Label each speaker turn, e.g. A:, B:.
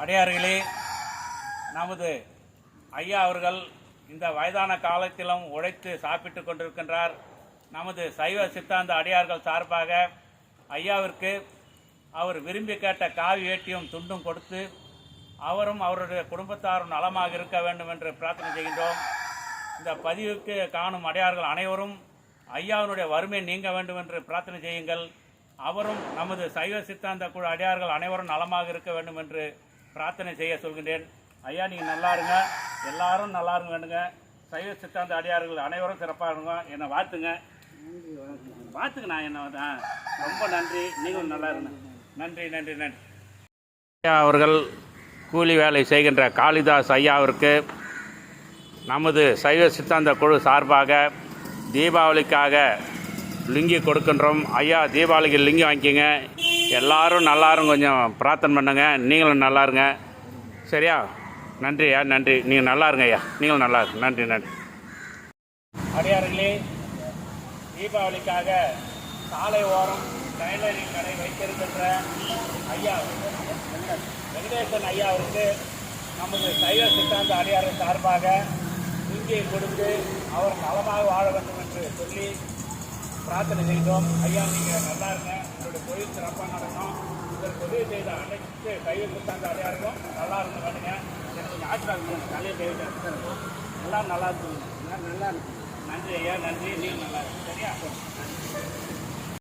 A: அடையார்களே நமது ஐயா அவர்கள் இந்த வயதான காலத்திலும் உழைத்து சாப்பிட்டு கொண்டிருக்கின்றார். நமது சைவ சித்தாந்த அடியார்கள் சார்பாக ஐயாவிற்கு அவர் விரும்பி கேட்ட காவி வேட்டியும் துண்டும் கொடுத்து அவரும் அவருடைய குடும்பத்தாரும் நலமாக இருக்க வேண்டும் என்று பிரார்த்தனை செய்கின்றோம். இந்த பதிவுக்கு காணும் அடையார்கள் அனைவரும் ஐயாவினுடைய வறுமை நீங்க வேண்டும் என்று பிரார்த்தனை செய்யுங்கள். அவரும் நமது சைவ சித்தாந்த குழு அடையார்கள் அனைவரும் நலமாக இருக்க வேண்டும் என்று பிரார்த்தனை செய்ய சொல்கின்றேன். ஐயா நீங்கள் நல்லா இருங்க. எல்லாரும் நல்லா இருங்க வேணுங்க சைவ சித்தாந்த அடியார்கள் அனைவரும் சிறப்பாக இருங்க. என்னை வாழ்த்துங்க. வாழ்த்துங்க நான் என்ன ரொம்ப நன்றி. நீங்களும் நல்லா இருங்க. நன்றி நன்றி நன்றி. ஐயா அவர்கள் கூலி வேலை செய்கின்ற காளிதாஸ் ஐயாவிற்கு நமது சைவ சித்தாந்த குழு சார்பாக தீபாவளிக்காக லிங்கி கொடுக்கின்றோம். ஐயா தீபாவளிக்கு லிங்கி வாங்கிக்கோங்க. எல்லாரும் நல்லாரும் கொஞ்சம் பிரார்த்தனை பண்ணுங்க. நீங்களும் நல்லா இருங்க சரியா? நன்றி ஐயா நன்றி. நீங்கள் நல்லா இருங்க ஐயா. நீங்களும் நல்லா இருங்க நன்றி நன்றி. அடியார்களே தீபாவளிக்காக சாலை ஓரம் டைலரிங் கடை வைத்திருக்கின்ற ஐயா வெங்கடேசன் ஐயா அவருக்கு நமது சைவ சித்தாந்த அடியாரின் சார்பாக இங்கே கொடுத்து அவர் நலமாக வாழ வேண்டும் என்று சொல்லி பிரார்த்தனை செய்தோம் ஐயா நீங்கள் நல்லா இருங்க. உங்களுடைய தொழில் சிறப்பாக நடக்கும். இதற்கு உதவி செய்த அனைத்து சைவ அடையாக இருக்கும் நல்லா இருந்து வேணுங்க எனக்கு கொஞ்சம் ஆசீர்வாதம் தலையை தேவை எல்லாம் நல்லா இருக்கும் நல்லா இருக்கும் நன்றி ஐயா நன்றி. நீங்கள் நல்லா இருக்கும் சரியா?